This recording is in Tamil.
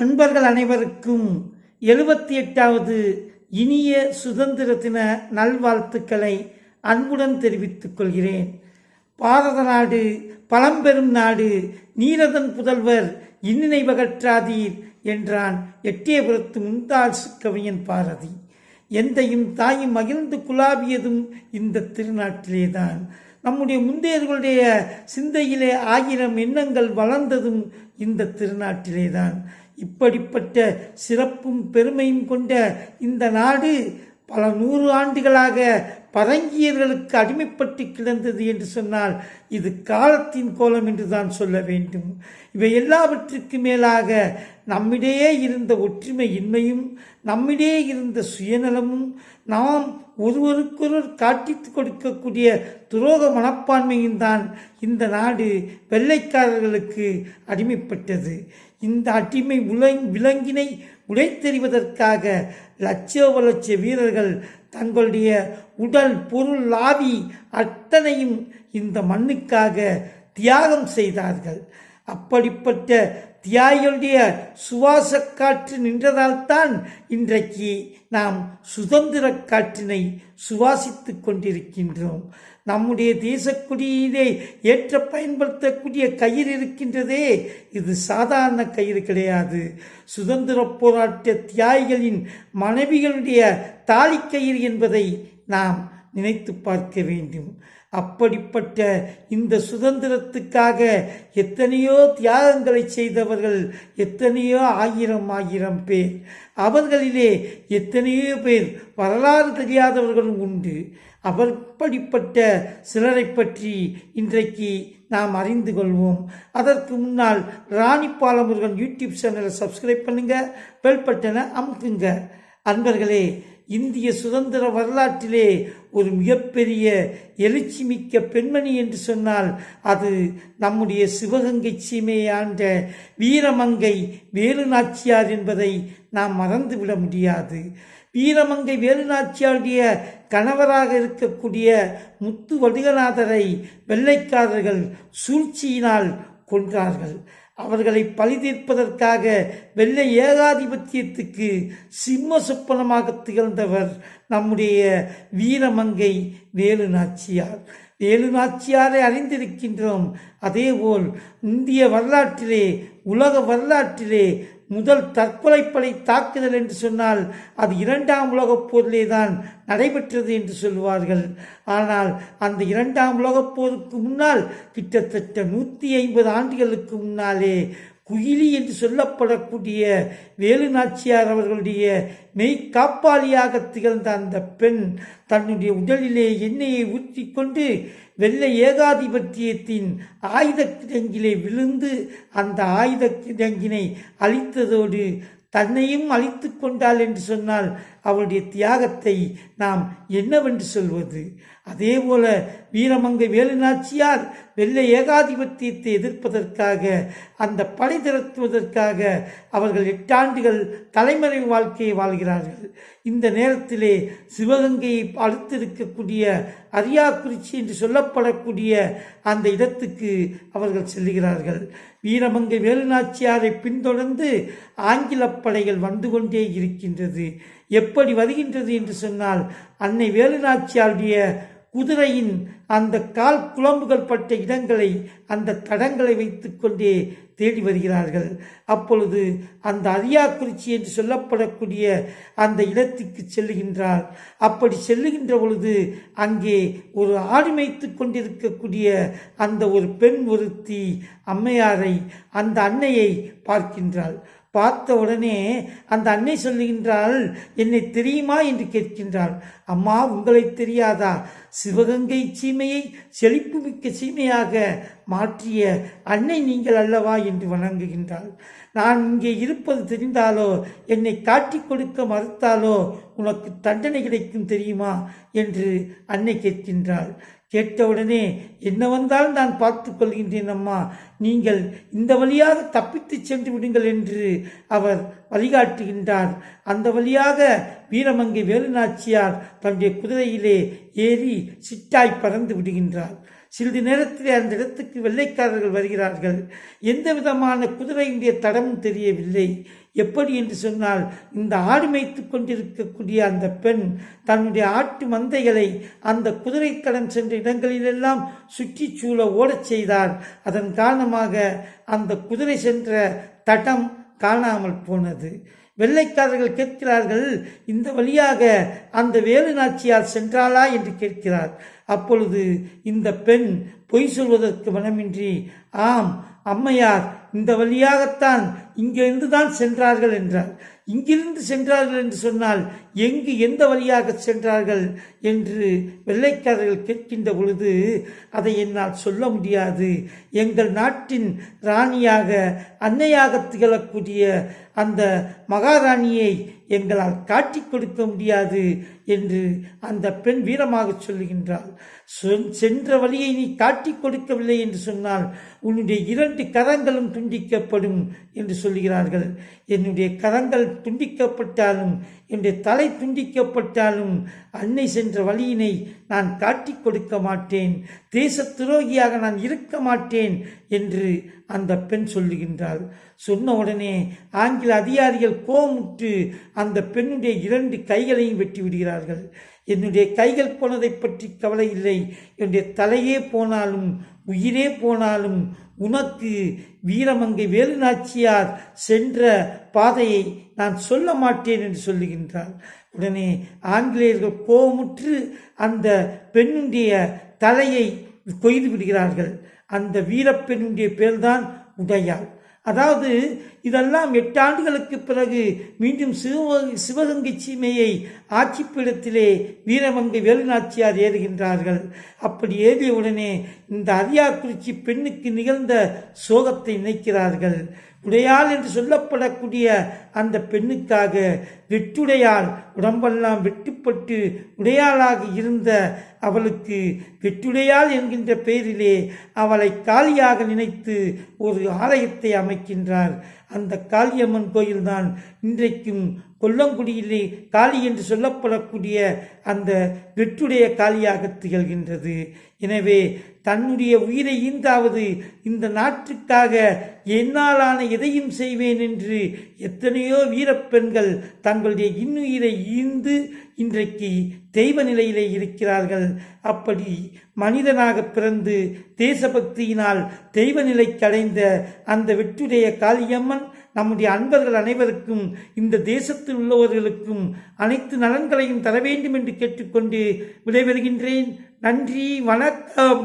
அன்பர்கள் அனைவருக்கும் எழுபத்தி எட்டாவது இனிய சுதந்திர தின நல்வாழ்த்துக்களை அன்புடன் தெரிவித்துக் கொள்கிறேன். பாரத நாடு பழம்பெரும் நாடு நீரதன் புதல்வர் இன்னினைவகற்றாதீர் என்றான் எட்டியபுரத்து முந்தாசு கவிஞன் பாரதி. எந்தையும் தாயும் மகிழ்ந்து குலாவியதும் இந்த திருநாட்டிலேதான். நம்முடைய முந்தையர்களுடைய சிந்தையிலே ஆயிரம் எண்ணங்கள் வளர்ந்ததும் இந்த திருநாட்டிலேதான். இப்படிப்பட்ட சிறப்பும் பெருமையும் கொண்ட இந்த நாடு பல நூறு ஆண்டுகளாக பரங்கியர்களுக்கு அடிமைப்பட்டு கிடந்தது என்று சொன்னால் இது காலத்தின் கோலம் என்று தான் சொல்ல வேண்டும். இவை எல்லாவற்றுக்கு மேலாக நம்மிடையே இருந்த ஒற்றுமை இன்மையும் நம்மிடையே இருந்த சுயநலமும் நாம் ஒருவருக்கொருவர் காட்டித்து கொடுக்கக்கூடிய துரோக மனப்பான்மையும் தான் இந்த நாடு வெள்ளைக்காரர்களுக்கு அடிமைப்பட்டது. இந்த அடிமை உலங் விலங்கினை உடைத்தெறிவதற்காக லட்சோப லட்ச வீரர்கள் தங்களுடைய உடல் பொருள் ஆவி அத்தனையும் இந்த மண்ணுக்காக தியாகம் செய்தார்கள். அப்படிப்பட்ட தியாகியுடைய சுவாச காற்று நின்றதால்தான் இன்றைக்கு நாம் சுதந்திர காற்றினை சுவாசித்து கொண்டிருக்கின்றோம். நம்முடைய தேசக்குடியிலே ஏற்ற பயன்படுத்தக்கூடிய கயிறு இருக்கின்றதே இது சாதாரண கயிறு கிடையாது. சுதந்திர போராட்ட தியாகிகளின் மனைவிகளுடைய தாலிக்கயிறு என்பதை நாம் நினைத்து பார்க்க வேண்டும். அப்படிப்பட்ட இந்த சுதந்திரத்துக்காக எத்தனையோ தியாகங்களை செய்தவர்கள் எத்தனையோ ஆயிரம் ஆயிரம் பேர். அவர்களிலே எத்தனையோ பேர் வரலாறு தெரியாதவர்களும் உண்டு. அப்படிப்பட்ட சிலரை பற்றி இன்றைக்கு நாம் அறிந்து கொள்வோம். அதற்கு முன்னால் ராணிப்பால முருகன் யூடியூப் சேனலை சப்ஸ்கிரைப் பண்ணுங்கள் பெல் பட்டனை அமுக்குங்க. அன்பர்களே இந்திய சுதந்திர வரலாற்றிலே ஒரு மிகப்பெரிய எழுச்சி மிக்க பெண்மணி என்று சொன்னால் அது நம்முடைய சிவகங்கை சீமையாண்ட வீரமங்கை வேலுநாச்சியார் என்பதை நாம் மறந்துவிட முடியாது. வீரமங்கை வேலுநாச்சியாருடைய கணவராக இருக்கக்கூடிய முத்து வடுகநாதரை வெள்ளைக்காரர்கள் சூழ்ச்சியினால் கொன்றார்கள். அவர்களை பழி தீர்ப்பதற்காக வெள்ளை ஏகாதிபத்தியத்துக்கு சிம்ம சொப்பனமாக திகழ்ந்தவர் நம்முடைய வீரமங்கை வேலு நாச்சியார் வேலு நாச்சியாரை அறிந்திருக்கின்றோம். அதேபோல் இந்திய வரலாற்றிலே உலக வரலாற்றிலே முதல் தற்கொலைப்படை தாக்குதல் என்று சொன்னால் அது இரண்டாம் உலகப் போரிலே தான் நடைபெற்றது என்று சொல்வார்கள். ஆனால் அந்த இரண்டாம் உலகப் போருக்கு முன்னால் கிட்டத்தட்ட நூற்றி ஐம்பது ஆண்டுகளுக்கு முன்னாலே குயிலி என்று சொல்லப்படக்கூடிய வேலு நாச்சியார் அவர்களுடைய மெய்காப்பாளியாக திகழ்ந்த அந்த பெண் தன்னுடைய உடலிலே எண்ணெயை ஊற்றி கொண்டு வெள்ளை ஏகாதிபத்தியத்தின் ஆயுத கிடங்கிலே விழுந்து அந்த ஆயுத கிடங்கினை அழித்ததோடு தன்னையும் அழித்து கொண்டாள் என்று சொன்னால் அவருடைய தியாகத்தை நாம் என்னவென்று சொல்வது? அதே போல வீரமங்கை வேலுநாச்சியார் வெள்ளை ஏகாதிபத்தியத்தை எதிர்ப்பதற்காக அந்த படை திரத்துவதற்காக அவர்கள் எட்டாண்டுகள் தலைமறை வாழ்க்கையை வாழ்கிறார்கள். இந்த நேரத்திலே சிவகங்கையை அடுத்திருக்கக்கூடிய அரியாக்குறிச்சி என்று சொல்லப்படக்கூடிய அந்த இடத்துக்கு அவர்கள் செல்லுகிறார்கள் வீரமங்கை வேலுநாச்சியாரை பின்தொடர்ந்து ஆங்கில படைகள் வந்து கொண்டே இருக்கின்றது. எப்படி வருகின்றது என்று சொன்னால் அன்னை வேலுநாச்சியாருடைய குதிரையின் அந்த கால் குழம்புகள் பட்ட இடங்களை அந்த தடங்களை வைத்துக்கொண்டே தேடி வருகிறார்கள். அப்பொழுது அந்த அரியாக்குறிச்சி என்று சொல்லப்படக்கூடிய அந்த இடத்துக்கு செல்லுகின்றார். அப்படி செல்லுகின்ற பொழுது அங்கே ஒரு ஆடு மேய்த்து கொண்டிருக்கக்கூடிய அந்த ஒரு பெண் ஒருத்தி அம்மையாரை அந்த அன்னையை பார்க்கின்றாள். பார்த்த உடனே அந்த அன்னை சொல்லுகின்றாள் என்னை தெரியுமா? என்று கேட்கின்றாள். அம்மா உங்களை தெரியாதா? சிவகங்கை சீமையை செழிப்புமிக்க சீமையாக மாற்றிய அன்னை நீங்கள் அல்லவா என்று வணங்குகின்றாள். நான் இங்கே இருப்பது தெரிந்தாலோ என்னை காட்டிக் கொடுக்க மறுத்தாலோ உனக்கு தண்டனை கிடைக்கும் தெரியுமா? என்று அன்னை கேட்கின்றாள். கேட்டவுடனே என்ன வந்தாலும் நான் பார்த்து கொள்கின்றேன் அம்மா. நீங்கள் இந்த வழியாக தப்பித்து சென்று விடுங்கள் என்று அவர் வழிகாட்டுகின்றார். அந்த வழியாக வீரமங்கை வேலுநாச்சியார் தன்னுடைய குதிரையிலே ஏறி சிட்டாய் பறந்து விடுகின்றார். சிறிது நேரத்திலே அந்த இடத்துக்கு வெள்ளைக்காரர்கள் வருகிறார்கள். எந்த விதமான குதிரையினுடைய தடமும் தெரியவில்லை. எப்படி என்று சொன்னால் இந்த ஆடு மேய்த்து கொண்டிருக்கக்கூடிய அந்த பெண் தன்னுடைய ஆட்டு மந்தைகளை அந்த குதிரை கடன் சென்ற இடங்களிலெல்லாம் சுற்றி சூழ ஓடச் செய்தார் அதன் காரணமாக அந்த குதிரை சென்ற தடம் காணாமல் போனது. வெள்ளைக்காரர்கள் கேட்கிறார்கள் இந்த வழியாக அந்த வேலு நாச்சியார் சென்றாளா? என்று கேட்கிறார். அப்பொழுது இந்த பெண் பொய் சொல்வதற்கு மனமின்றி ஆம் அம்மையார் இந்த வழியாகத்தான் இங்கிருந்து தான் சென்றார்கள் என்றார். இங்கிருந்து சென்றார்கள் என்று சொன்னால் எங்கு எந்த வழியாக சென்றார்கள் என்று வெள்ளைக்காரர்கள் கேட்கின்ற பொழுது அதை என்னால் சொல்ல முடியாது. எங்கள் நாட்டின் ராணியாக அன்னையாக திகழக்கூடிய அந்த மகாராணியை எங்களால் காட்டிக் கொடுக்க முடியாது என்று அந்த பெண் வீரமாக சொல்லுகின்றாள். சென்ற வழியை நீ காட்டிக் கொடுக்கவில்லை என்று சொன்னால் உன்னுடைய இரண்டு கரங்களும் துண்டிக்கப்படும் என்று சொல்லுகிறார்கள். என்னுடைய கரங்கள் துண்டிக்கப்பட்டாலும் என்னுடைய தலை துண்டிக்கப்பட்டாலும் அன்னை சென்ற வழியினை நான் காட்டிக் கொடுக்க மாட்டேன். தேச துரோகியாக நான் இருக்க மாட்டேன் என்று அந்த பெண் சொல்லுகின்றாள். சொன்ன உடனே ஆங்கில அதிகாரிகள் கோமுற்று அந்த பெண்ணுடைய இரண்டு கைகளையும் வெட்டி விடுகிறார்கள். என்னுடைய கைகள் போனதை பற்றி கவலை இல்லை. என்னுடைய தலையே போனாலும் உயிரே போனாலும் உனக்கு வீரமங்கை வேலுநாச்சியார் சென்ற பாதையை நான் சொல்ல மாட்டேன் என்று சொல்லுகின்றார். உடனே ஆங்கிலேயர்கள் கோபமுற்று அந்த பெண்ணுடைய தலையை கொய்து விடுகிறார்கள். அந்த வீரப்பெண்ணுடைய பேர்தான் உடையாள். அதாவது இதெல்லாம் எட்டு ஆண்டுகளுக்கு பிறகு மீண்டும் சிவ சிவகங்கை சீமையை ஆட்சிப்பீடத்திலே வீரமங்கை வேலுநாச்சியார் ஏறுகின்றார்கள். அப்படி ஏறிய உடனே இந்த அரியாக்குறிச்சி பெண்ணுக்கு நிகழ்ந்த சோகத்தை நினைக்கிறார்கள். உடையாள் என்று சொல்லப்படக்கூடிய அந்த பெண்ணுக்காக வெட்டுடையாள் உடம்பெல்லாம் வெட்டுப்பட்டு உடையாளாக இருந்த அவளுக்கு வெட்டுடையாள் என்கின்ற பெயரிலே அவளை காலியாக நினைத்து ஒரு ஆலயத்தை அமைக்கின்றார். அந்த காளியம்மன் கோயில்தான் இன்றைக்கும் கொல்லங்குடியிலே காளி என்று சொல்லப்படக்கூடிய அந்த வெற்றுடைய காளியாக திகழ்கின்றது. எனவே தன்னுடைய உயிரை ஈந்தாவது இந்த நாட்டுக்காக என்னாலான எதையும் செய்வேன் என்று எத்தனையோ வீரப்பெண்கள் தங்களுடைய இன்னுயிரை ஈந்து இன்றைக்கு தெய்வ நிலையிலே இருக்கிறார்கள். அப்படி மனிதனாக பிறந்து தேசபக்தியினால் தெய்வ நிலை அடைந்த அந்த வெற்றுடைய காளியம்மன் நம்முடைய அன்பர்கள் அனைவருக்கும் இந்த தேசத்தில் உள்ளவர்களுக்கும் அனைத்து நலன்களையும் தர வேண்டும் என்று கேட்டுக்கொண்டு விடைபெறுகின்றேன். நன்றி வணக்கம்.